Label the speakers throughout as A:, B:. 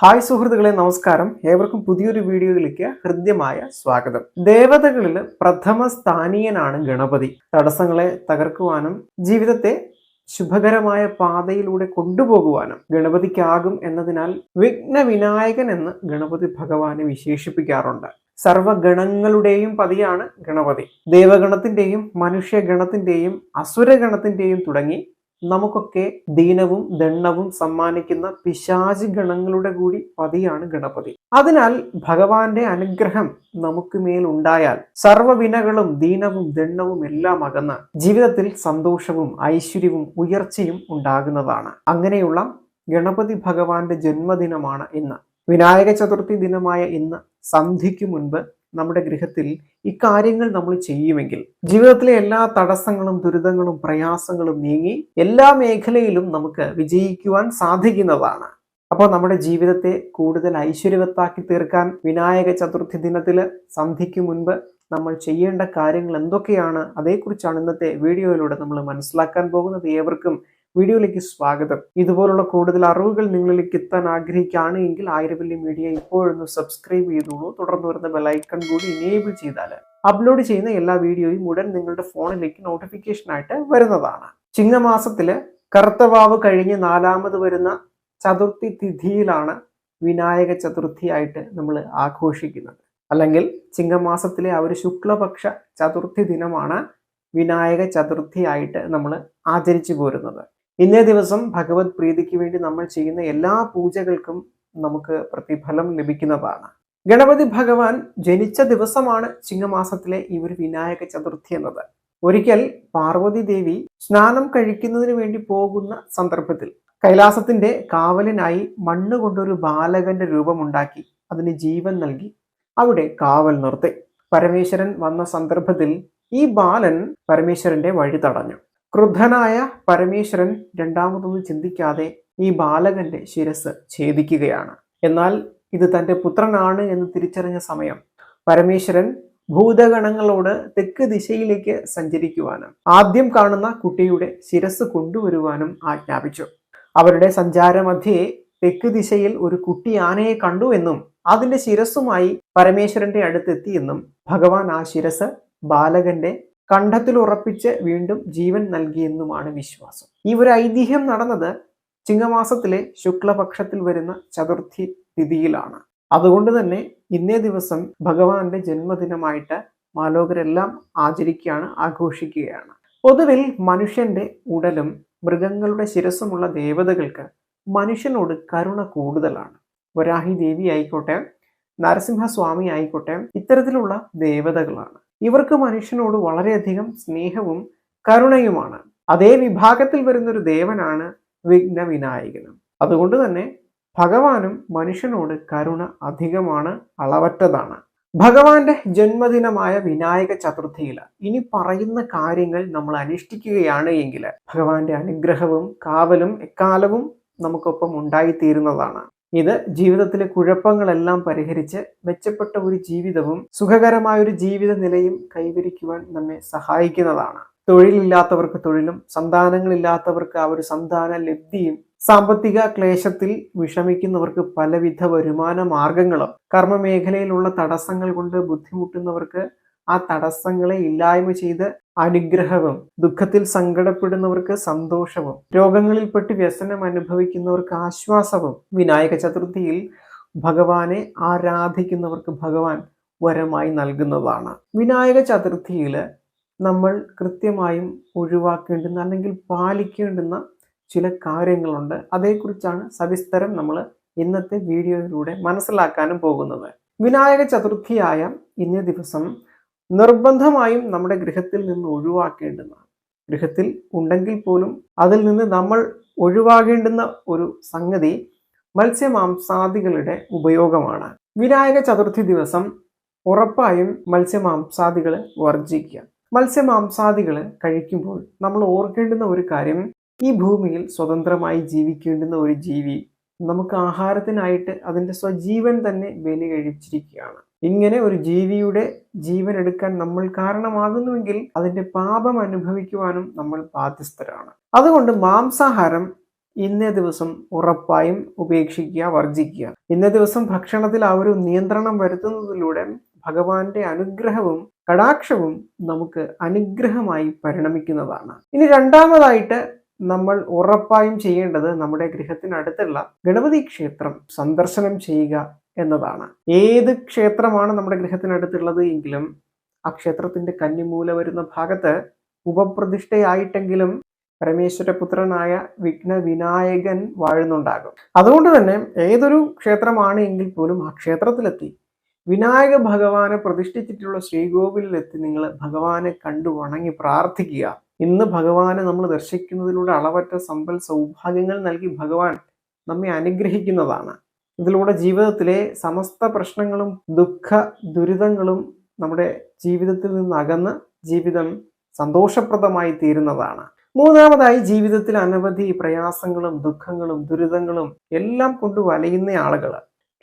A: Hi സുഹൃത്തുക്കളെ നമസ്കാരം. ഏവർക്കും പുതിയൊരു വീഡിയോയിലേക്ക് ഹൃദ്യമായ സ്വാഗതം. ദേവതകളിൽ പ്രഥമ സ്ഥാനീയനാണ് ഗണപതി. തടസ്സങ്ങളെ തകർക്കുവാനും ജീവിതത്തെ ശുഭകരമായ പാതയിലൂടെ കൊണ്ടുപോകുവാനും ഗണപതിക്കാകും എന്നതിനാൽ വിഘ്ന വിനായകൻ എന്ന് ഗണപതി ഭഗവാനെ വിശേഷിപ്പിക്കാറുണ്ട്. സർവഗണങ്ങളുടെയും പതിയാണ് ഗണപതി. ദേവഗണത്തിന്റെയും മനുഷ്യഗണത്തിന്റെയും അസുരഗണത്തിന്റെയും തുടങ്ങി നമുക്കൊക്കെ ദീനവും ദണ്ണവും സമ്മാനിക്കുന്ന പിശാചി ഗണങ്ങളുടെ കൂടി പതിയാണ് ഗണപതി. അതിനാൽ ഭഗവാന്റെ അനുഗ്രഹം നമുക്ക് മേൽ ഉണ്ടായാൽ സർവവിനകളും ദീനവും ദണ്ണവും എല്ലാം അകന്ന് ജീവിതത്തിൽ സന്തോഷവും ഐശ്വര്യവും ഉയർച്ചയും ഉണ്ടാകുന്നതാണ്. അങ്ങനെയുള്ള ഗണപതി ഭഗവാന്റെ ജന്മദിനമാണ് ഇന്ന്. വിനായക ചതുർത്ഥി ദിനമായ ഇന്ന് സന്ധിക്കു മുൻപ് നമ്മുടെ ഗൃഹത്തിൽ ഇക്കാര്യങ്ങൾ നമ്മൾ ചെയ്യുമെങ്കിൽ ജീവിതത്തിലെ എല്ലാ തടസ്സങ്ങളും ദുരിതങ്ങളും പ്രയാസങ്ങളും നീങ്ങി എല്ലാ മേഖലയിലും നമുക്ക് വിജയിക്കുവാൻ സാധിക്കുന്നതാണ്. അപ്പോൾ നമ്മുടെ ജീവിതത്തെ കൂടുതൽ ഐശ്വര്യവത്താക്കി തീർക്കാൻ വിനായക ചതുർത്ഥി ദിനത്തിൽ സന്ധിക്ക് മുൻപ് നമ്മൾ ചെയ്യേണ്ട കാര്യങ്ങൾ എന്തൊക്കെയാണ് അതേക്കുറിച്ചാണ് ഇന്നത്തെ വീഡിയോയിലൂടെ നമ്മൾ മനസ്സിലാക്കാൻ പോകുന്നത്. ഏവർക്കും വീഡിയോയിലേക്ക് സ്വാഗതം. ഇതുപോലുള്ള കൂടുതൽ അറിവുകൾ നിങ്ങളിലേക്ക് എത്താൻ ആഗ്രഹിക്കുകയാണ് എങ്കിൽ ആയിരവല്ലി മീഡിയ ഇപ്പോഴൊന്ന് സബ്സ്ക്രൈബ് ചെയ്തോളൂ. തുടർന്ന് വരുന്ന ബെലൈക്കൺ കൂടി ഇനേബിൾ ചെയ്താൽ അപ്ലോഡ് ചെയ്യുന്ന എല്ലാ വീഡിയോയും ഉടൻ നിങ്ങളുടെ ഫോണിലേക്ക് നോട്ടിഫിക്കേഷൻ ആയിട്ട് വരുന്നതാണ്. ചിങ്ങമാസത്തിൽ കറുത്തവാവ് കഴിഞ്ഞ് നാലാമത് വരുന്ന ചതുർത്ഥി തിഥിയിലാണ് വിനായക ചതുർത്ഥിയായിട്ട് നമ്മൾ ആഘോഷിക്കുന്നത്. അല്ലെങ്കിൽ ചിങ്ങമാസത്തിലെ ആ ഒരു ശുക്ലപക്ഷ ചതുർത്ഥി ദിനമാണ് വിനായക ചതുർത്ഥിയായിട്ട് നമ്മൾ ആചരിച്ചു പോരുന്നത്. ഇന്നേ ദിവസം ഭഗവത് പ്രീതിക്ക് വേണ്ടി നമ്മൾ ചെയ്യുന്ന എല്ലാ പൂജകൾക്കും നമുക്ക് പ്രതിഫലം ലഭിക്കുന്നതാണ്. ഗണപതി ഭഗവാൻ ജനിച്ച ദിവസമാണ് ചിങ്ങമാസത്തിലെ ഈ ഒരു വിനായക ചതുർത്ഥി എന്നത്. ഒരിക്കൽ പാർവതി ദേവി സ്നാനം കഴിക്കുന്നതിന് വേണ്ടി പോകുന്ന സന്ദർഭത്തിൽ കൈലാസത്തിന്റെ കാവലിനായി മണ്ണ് കൊണ്ടൊരു ബാലകന്റെ രൂപമുണ്ടാക്കി അതിന് ജീവൻ നൽകി അവിടെ കാവൽ നിർത്തി. പരമേശ്വരൻ വന്ന സന്ദർഭത്തിൽ ഈ ബാലൻ പരമേശ്വരന്റെ വഴി തടഞ്ഞു. ക്രുദ്ധനായ പരമേശ്വരൻ രണ്ടാമതൊന്നും ചിന്തിക്കാതെ ഈ ബാലകന്റെ ശിരസ് ഛേദിക്കുകയാണ്. എന്നാൽ ഇത് തന്റെ പുത്രനാണ് എന്ന് തിരിച്ചറിഞ്ഞ സമയം പരമേശ്വരൻ ഭൂതഗണങ്ങളോട് തെക്ക് ദിശയിലേക്ക് സഞ്ചരിക്കുവാനും ആദ്യം കാണുന്ന കുട്ടിയുടെ ശിരസ് കൊണ്ടുവരുവാനും ആജ്ഞാപിച്ചു. അവരുടെ സഞ്ചാരമധ്യേ തെക്ക് ദിശയിൽ ഒരു കുട്ടി ആനയെ കണ്ടു എന്നും അതിന്റെ ശിരസ്സുമായി പരമേശ്വരന്റെ അടുത്തെത്തിയെന്നും ഭഗവാൻ ആ ശിരസ് ബാലകന്റെ കണ്ഠത്തിൽ ഉറപ്പിച്ച് വീണ്ടും ജീവൻ നൽകിയെന്നുമാണ് വിശ്വാസം. ഈ ഒരു ഐതിഹ്യം നടന്നത് ചിങ്ങമാസത്തിലെ ശുക്ലപക്ഷത്തിൽ വരുന്ന ചതുർത്ഥി തിഥിയിലാണ്. അതുകൊണ്ട് തന്നെ ഇന്നേ ദിവസം ഭഗവാന്റെ ജന്മദിനമായിട്ട് മാലോകരെല്ലാം ആചരിക്കുകയാണ് ആഘോഷിക്കുകയാണ്. പൊതുവിൽ മനുഷ്യന്റെ ഉടലും മൃഗങ്ങളുടെ ശിരസുമുള്ള ദേവതകൾക്ക് മനുഷ്യനോട് കരുണ കൂടുതലാണ്. വരാഹി ദേവി ആയിക്കോട്ടെ നരസിംഹസ്വാമി ആയിക്കോട്ടെ ഇത്തരത്തിലുള്ള ദേവതകളാണ്. ഇവർക്ക് മനുഷ്യനോട് വളരെയധികം സ്നേഹവും കരുണയുമാണ്. അതേ വിഭാഗത്തിൽ വരുന്ന ഒരു ദേവനാണ് വിഘ്ന വിനായകനും അതുകൊണ്ട് തന്നെ ഭഗവാനും മനുഷ്യനോട് കരുണ അധികമാണ് അളവറ്റതാണ്. ഭഗവാന്റെ ജന്മദിനമായ വിനായക ചതുർത്ഥിയിൽ ഇനി പറയുന്ന കാര്യങ്ങൾ നമ്മൾ അനുഷ്ഠിക്കുകയാണ് എങ്കിൽ ഭഗവാന്റെ അനുഗ്രഹവും കാവലും എക്കാലവും നമുക്കൊപ്പം ഉണ്ടായിത്തീരുന്നതാണ്. ഇത് ജീവിതത്തിലെ കുഴപ്പങ്ങളെല്ലാം പരിഹരിച്ച് മെച്ചപ്പെട്ട ഒരു ജീവിതവും സുഖകരമായ ഒരു ജീവിത നിലയും കൈവരിക്കുവാൻ നമ്മെ സഹായിക്കുന്നതാണ്. തൊഴിലില്ലാത്തവർക്ക് തൊഴിലും സന്താനങ്ങളില്ലാത്തവർക്ക് ആ ഒരു സന്താന ലബ്ധിയും സാമ്പത്തിക ക്ലേശത്തിൽ വിഷമിക്കുന്നവർക്ക് പലവിധ വരുമാന മാർഗങ്ങളും കർമ്മമേഖലയിലുള്ള തടസ്സങ്ങൾ കൊണ്ട് ബുദ്ധിമുട്ടുന്നവർക്ക് ആ തടസ്സങ്ങളെ ഇല്ലായ്മ ചെയ്ത് അനുഗ്രഹവും ദുഃഖത്തിൽ സങ്കടപ്പെടുന്നവർക്ക് സന്തോഷവും രോഗങ്ങളിൽപ്പെട്ട് വ്യസനം അനുഭവിക്കുന്നവർക്ക് ആശ്വാസവും വിനായക ചതുർത്ഥിയിൽ ഭഗവാനെ ആരാധിക്കുന്നവർക്ക് ഭഗവാൻ വരമായി നൽകുന്നതാണ്. വിനായക ചതുർത്ഥിയിൽ നമ്മൾ കൃത്യമായും ഒഴിവാക്കേണ്ടുന്ന അല്ലെങ്കിൽ പാലിക്കേണ്ടുന്ന ചില കാര്യങ്ങളുണ്ട്. അതേക്കുറിച്ചാണ് സവിസ്തരം നമ്മൾ ഇന്നത്തെ വീഡിയോയിലൂടെ മനസ്സിലാക്കാനും പോകുന്നത്. വിനായക ചതുർത്ഥിയായ ഇന്നേ ദിവസം നിർബന്ധമായും നമ്മുടെ ഗൃഹത്തിൽ നിന്ന് ഒഴിവാക്കേണ്ടതാണ് ഗൃഹത്തിൽ ഉണ്ടെങ്കിൽ പോലും അതിൽ നിന്ന് നമ്മൾ ഒഴിവാകേണ്ടുന്ന ഒരു സംഗതി മത്സ്യമാംസാദികളുടെ ഉപയോഗമാണ്. വിനായക ചതുർത്ഥി ദിവസം ഉറപ്പായും മത്സ്യമാംസാദികൾ വർജിക്കുക മത്സ്യമാംസാദികൾ കഴിക്കുമ്പോൾ നമ്മൾ ഓർക്കേണ്ടുന്ന ഒരു കാര്യം ഈ ഭൂമിയിൽ സ്വതന്ത്രമായി ജീവിക്കേണ്ടുന്ന ഒരു ജീവി നമുക്ക് ആഹാരത്തിനായിട്ട് അതിന്റെ സ്വജീവൻ തന്നെ ബലി കഴിച്ചിരിക്കുകയാണ്. ഇങ്ങനെ ഒരു ജീവിയുടെ ജീവൻ എടുക്കാൻ നമ്മൾ കാരണമാകുന്നുവെങ്കിൽ അതിന്റെ പാപം അനുഭവിക്കുവാനും നമ്മൾ ബാധ്യസ്ഥരാണ്. അതുകൊണ്ട് മാംസാഹാരം ഇന്നേ ദിവസം ഉറപ്പായും ഉപേക്ഷിക്കുക വർജിക്കുക. ഇന്നേ ദിവസം ഭക്ഷണത്തിൽ ആ ഒരു നിയന്ത്രണം വരുത്തുന്നതിലൂടെ ഭഗവാന്റെ അനുഗ്രഹവും കടാക്ഷവും നമുക്ക് അനുഗ്രഹമായി പരിണമിക്കുന്നതാണ്. ഇനി രണ്ടാമതായിട്ട് നമ്മൾ ഉറപ്പായും ചെയ്യേണ്ടത് നമ്മുടെ ഗൃഹത്തിനടുത്തുള്ള ഗണപതി ക്ഷേത്രം സന്ദർശനം ചെയ്യുക എന്നതാണ്. ഏത് ക്ഷേത്രമാണ് നമ്മുടെ ഗൃഹത്തിനടുത്തുള്ളത് എങ്കിലും ആ ക്ഷേത്രത്തിന്റെ കന്നിമൂല വരുന്ന ഭാഗത്ത് ഉപപ്രതിഷ്ഠയായിട്ടെങ്കിലും പരമേശ്വരപുത്രനായ വിഘ്ന വിനായകൻ വാഴുന്നുണ്ടാകും. അതുകൊണ്ട് തന്നെ ഏതൊരു ക്ഷേത്രമാണ് എങ്കിൽ പോലും ആ ക്ഷേത്രത്തിലെത്തി. വിനായക ഭഗവാനെ പ്രതിഷ്ഠിച്ചിട്ടുള്ള ശ്രീകോവിലെത്തി നിങ്ങൾ ഭഗവാനെ കണ്ടു വണങ്ങി പ്രാർത്ഥിക്കുക. ഇന്ന് ഭഗവാനെ നമ്മൾ ദർശിക്കുന്നതിലൂടെ അളവറ്റ സമ്പൽ സൗഭാഗ്യങ്ങൾ നൽകി ഭഗവാൻ നമ്മെ അനുഗ്രഹിക്കുന്നതാണ്. ഇതിലൂടെ ജീവിതത്തിലെ സമസ്ത പ്രശ്നങ്ങളും ദുഃഖ ദുരിതങ്ങളും നമ്മുടെ ജീവിതത്തിൽ നിന്ന് അകന്ന് ജീവിതം സന്തോഷപ്രദമായി തീരുന്നതാണ്. മൂന്നാമതായി ജീവിതത്തിൽ അനവധി പ്രയാസങ്ങളും ദുഃഖങ്ങളും ദുരിതങ്ങളും എല്ലാം കൊണ്ട് വലയുന്ന ആളുകൾ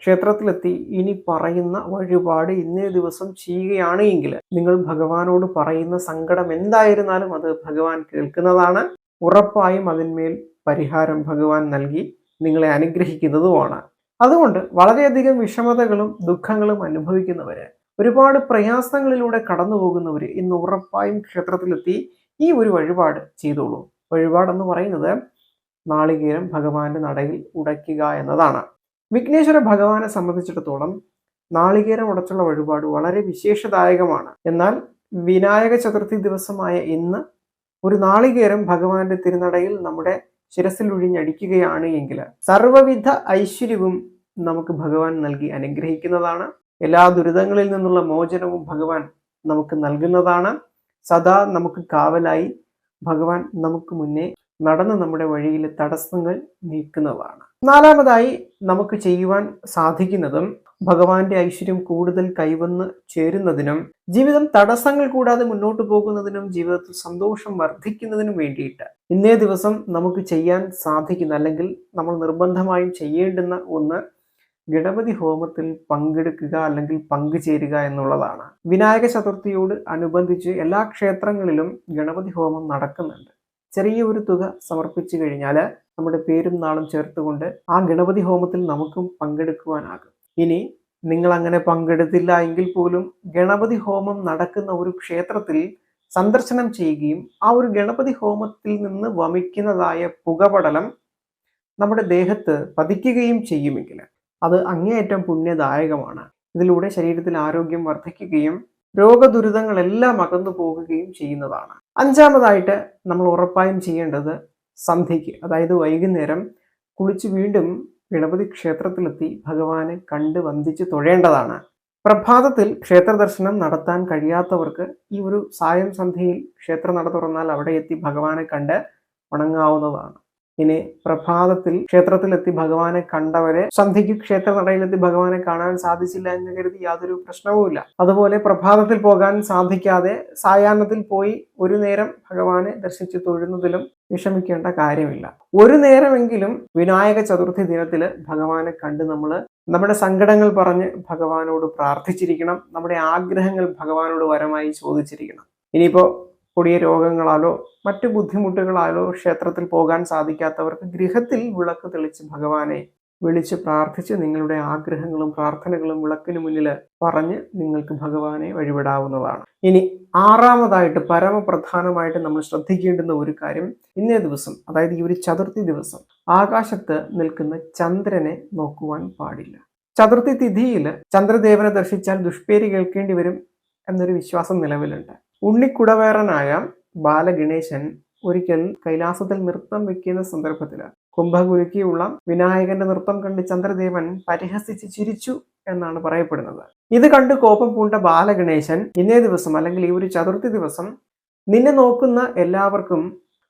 A: ക്ഷേത്രത്തിലെത്തി ഇനി പറയുന്ന വഴിപാട് ഇന്നേ ദിവസം ചെയ്യുകയാണ് എങ്കിൽ നിങ്ങൾ ഭഗവാനോട് പറയുന്ന സങ്കടം എന്തായിരുന്നാലും അത് ഭഗവാൻ കേൾക്കുന്നതാണ്. ഉറപ്പായും അതിന്മേൽ പരിഹാരം ഭഗവാൻ നൽകി നിങ്ങളെ അനുഗ്രഹിക്കുന്നതുമാണ്. അതുകൊണ്ട് വളരെയധികം വിഷമതകളും ദുഃഖങ്ങളും അനുഭവിക്കുന്നവര് ഒരുപാട് പ്രയാസങ്ങളിലൂടെ കടന്നു പോകുന്നവര് ഇന്ന് ഉറപ്പായും ക്ഷേത്രത്തിലെത്തി ഈ ഒരു വഴിപാട് ചെയ്തോളൂ. വഴിപാടെന്ന് പറയുന്നത് നാളികേരം ഭഗവാന്റെ നടയിൽ ഉടയ്ക്കുക എന്നതാണ്. വിഘ്നേശ്വര ഭഗവാനെ സംബന്ധിച്ചിടത്തോളം നാളികേരം ഉടച്ചുള്ള വഴിപാട് വളരെ വിശേഷദായകമാണ്. എന്നാൽ വിനായക ചതുർത്ഥി ദിവസമായ ഇന്ന് ഒരു നാളികേരം ഭഗവാന്റെ തിരുനടയിൽ നമ്മുടെ ശിരസിൽ ഒഴിഞ്ഞടിക്കുകയാണ് എങ്കിൽ സർവവിധ ഐശ്വര്യവും നമുക്ക് ഭഗവാൻ നൽകി അനുഗ്രഹിക്കുന്നതാണ്. എല്ലാ ദുരിതങ്ങളിൽ നിന്നുള്ള മോചനവും ഭഗവാൻ നമുക്ക് നൽകുന്നതാണ്. സദാ നമുക്ക് കാവലായി ഭഗവാൻ നമുക്ക് മുന്നേ നടന്ന് നമ്മുടെ വഴിയിലെ തടസ്സങ്ങൾ നീക്കുന്നതാണ്. നാലാമതായി നമുക്ക് ചെയ്യുവാൻ സാധിക്കുന്നതും ഭഗവാന്റെ ഐശ്വര്യം കൂടുതൽ കൈവന്ന് ചേരുന്നതിനും ജീവിതം തടസ്സങ്ങൾ കൂടാതെ മുന്നോട്ട് പോകുന്നതിനും ജീവിതത്തിൽ സന്തോഷം വർദ്ധിക്കുന്നതിനും വേണ്ടിയിട്ട് ഇന്നേ ദിവസം നമുക്ക് ചെയ്യാൻ സാധിക്കുന്ന അല്ലെങ്കിൽ നമ്മൾ നിർബന്ധമായും ചെയ്യേണ്ടുന്ന ഒന്ന് ഗണപതി ഹോമത്തിൽ പങ്കെടുക്കുക അല്ലെങ്കിൽ പങ്കുചേരുക എന്നുള്ളതാണ്. വിനായക ചതുർത്ഥിയോട് അനുബന്ധിച്ച് എല്ലാ ക്ഷേത്രങ്ങളിലും ഗണപതി ഹോമം നടക്കുന്നുണ്ട്. ചെറിയ ഒരു തുക സമർപ്പിച്ചു കഴിഞ്ഞാൽ നമ്മുടെ പേരും നാളും ചേർത്തുകൊണ്ട് ആ ഗണപതി ഹോമത്തിൽ നമുക്കും പങ്കെടുക്കുവാനാകും. ഇനി നിങ്ങൾ അങ്ങനെ പങ്കെടുത്തില്ല എങ്കിൽ പോലും ഗണപതി ഹോമം നടക്കുന്ന ഒരു ക്ഷേത്രത്തിൽ സന്ദർശനം ചെയ്യുകയും ആ ഒരു ഗണപതി ഹോമത്തിൽ നിന്ന് വമിക്കുന്നതായ പുകപടലം നമ്മുടെ ദേഹത്ത് പതിക്കുകയും ചെയ്യുമെങ്കിൽ അത് അങ്ങേയറ്റം പുണ്യദായകമാണ്. ഇതിലൂടെ ശരീരത്തിൽ ആരോഗ്യം വർദ്ധിക്കുകയും രോഗദുരിതങ്ങളെല്ലാം അകന്നു പോകുകയും ചെയ്യുന്നതാണ്. അഞ്ചാമതായിട്ട് നമ്മൾ ഉറപ്പായും ചെയ്യേണ്ടത് സന്ധ്യയ്ക്ക് അതായത് വൈകുന്നേരം കുളിച്ച് വീണ്ടും ഗണപതി ക്ഷേത്രത്തിലെത്തി ഭഗവാനെ കണ്ട് വന്ദിച്ച് തൊഴേണ്ടതാണ്. പ്രഭാതത്തിൽ ക്ഷേത്ര ദർശനം നടത്താൻ കഴിയാത്തവർക്ക് ഈ ഒരു സായം സന്ധ്യയിൽ ക്ഷേത്ര നട തുറന്നാൽ അവിടെ എത്തി ഭഗവാനെ കണ്ട് വണങ്ങാവുന്നതാണ്. ഇനി പ്രഭാതത്തിൽ ക്ഷേത്രത്തിലെത്തി ഭഗവാനെ കണ്ടവരെ സന്ധ്യയ്ക്ക് ക്ഷേത്ര നടയിലെത്തി ഭഗവാനെ കാണാൻ സാധിച്ചില്ല എന്ന് കരുതി യാതൊരു പ്രശ്നവുമില്ല അതുപോലെ പ്രഭാതത്തിൽ പോകാൻ സാധിക്കാതെ സായാഹ്നത്തിൽ പോയി ഒരു നേരം ഭഗവാനെ ദർശിച്ചു തൊഴുന്നതിലും വിഷമിക്കേണ്ട കാര്യമില്ല. ഒരു നേരമെങ്കിലും വിനായക ചതുർത്ഥി ദിനത്തിൽ ഭഗവാനെ കണ്ട് നമ്മൾ നമ്മുടെ സങ്കടങ്ങൾ പറഞ്ഞ് ഭഗവാനോട് പ്രാർത്ഥിച്ചിരിക്കണം. നമ്മുടെ ആഗ്രഹങ്ങൾ ഭഗവാനോട് വരമായി ചോദിച്ചിരിക്കണം. ഇനിയിപ്പോ കൊടിയ രോഗങ്ങളാലോ മറ്റു ബുദ്ധിമുട്ടുകളാലോ ക്ഷേത്രത്തിൽ പോകാൻ സാധിക്കാത്തവർക്ക് ഗൃഹത്തിൽ വിളക്ക് തെളിച്ച് ഭഗവാനെ വിളിച്ച് പ്രാർത്ഥിച്ച് നിങ്ങളുടെ ആഗ്രഹങ്ങളും പ്രാർത്ഥനകളും വിളക്കിന് മുന്നിൽ പറഞ്ഞ് നിങ്ങൾക്ക് ഭഗവാനെ വഴിവിടാവുന്നതാണ് ഇനി ആറാമതായിട്ട് പരമപ്രധാനമായിട്ട് നമ്മൾ ശ്രദ്ധിക്കേണ്ടുന്ന ഒരു കാര്യം ഇന്നേ ദിവസം അതായത് ഈ ഒരു ചതുർത്ഥി ദിവസം ആകാശത്ത് നിൽക്കുന്ന ചന്ദ്രനെ നോക്കുവാൻ പാടില്ല. ചതുർത്ഥി തിഥിയിൽ ചന്ദ്രദേവനെ ദർശിച്ചാൽ ദുഷ്പേരി കേൾക്കേണ്ടി വരും എന്നൊരു വിശ്വാസം നിലവിലുണ്ട്. ഉണ്ണിക്കുടവേറനായ ബാലഗണേശൻ ഒരിക്കൽ കൈലാസത്തിൽ നൃത്തം വെക്കുന്ന സന്ദർഭത്തിൽ കുംഭകുലുക്കിയുള്ള വിനായകന്റെ നൃത്തം കണ്ട് ചന്ദ്രദേവൻ പരിഹസിച്ച് ചിരിച്ചു എന്നാണ് പറയപ്പെടുന്നത്. ഇത് കണ്ട് കോപം പൂണ്ട ബാലഗണേശൻ ഇന്നേ ദിവസം അല്ലെങ്കിൽ ഈ ഒരു ചതുർത്ഥി ദിവസം നിന്നെ നോക്കുന്ന എല്ലാവർക്കും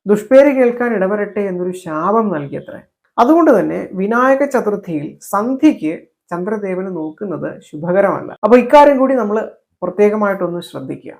A: ദുഷ്പേര് കേൾക്കാൻ ഇടവരട്ടെ എന്നൊരു ശാപം നൽകിയത്രേ. അതുകൊണ്ട് തന്നെ വിനായക ചതുർത്ഥിയിൽ സന്ധ്യയ്ക്ക് ചന്ദ്രദേവന് നോക്കുന്നത് ശുഭകരമല്ല. അപ്പൊ ഇക്കാര്യം കൂടി നമ്മൾ പ്രത്യേകമായിട്ടൊന്ന് ശ്രദ്ധിക്കുക.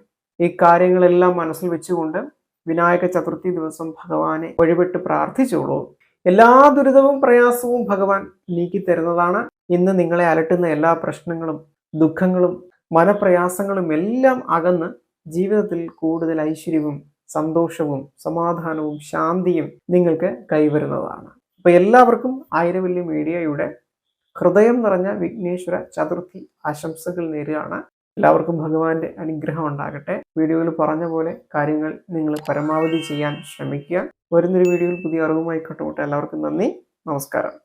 A: ഈ കാര്യങ്ങളെല്ലാം മനസ്സിൽ വെച്ചുകൊണ്ട് വിനായക ചതുർത്ഥി ദിവസം ഭഗവാനെ വഴിപെട്ട് പ്രാർത്ഥിച്ചോളൂ. എല്ലാ ദുരിതവും പ്രയാസവും ഭഗവാൻ നീക്കി തരുന്നതാണ്. ഇന്ന് നിങ്ങളെ അലട്ടുന്ന എല്ലാ പ്രശ്നങ്ങളും ദുഃഖങ്ങളും മനപ്രയാസങ്ങളും എല്ലാം അകന്ന് ജീവിതത്തിൽ കൂടുതൽ ഐശ്വര്യവും സന്തോഷവും സമാധാനവും ശാന്തിയും നിങ്ങൾക്ക് കൈവരുന്നതാണ്. അപ്പൊ എല്ലാവർക്കും ആയിരവല്യ മീഡിയയുടെ ഹൃദയം നിറഞ്ഞ വിഘ്നേശ്വര ചതുർത്ഥി ആശംസകൾ നേരുകയാണ്. എല്ലാവർക്കും ഭഗവാന്റെ അനുഗ്രഹം ഉണ്ടാകട്ടെ. വീഡിയോയിൽ പറഞ്ഞ പോലെ കാര്യങ്ങൾ നിങ്ങൾ പരമാവധി ചെയ്യാൻ ശ്രമിക്കുക. വരുന്നൊരു വീഡിയോയിൽ പുതിയ അറിവുമായി കണ്ടുമുട്ടെ എല്ലാവർക്കും നന്ദി. നമസ്കാരം.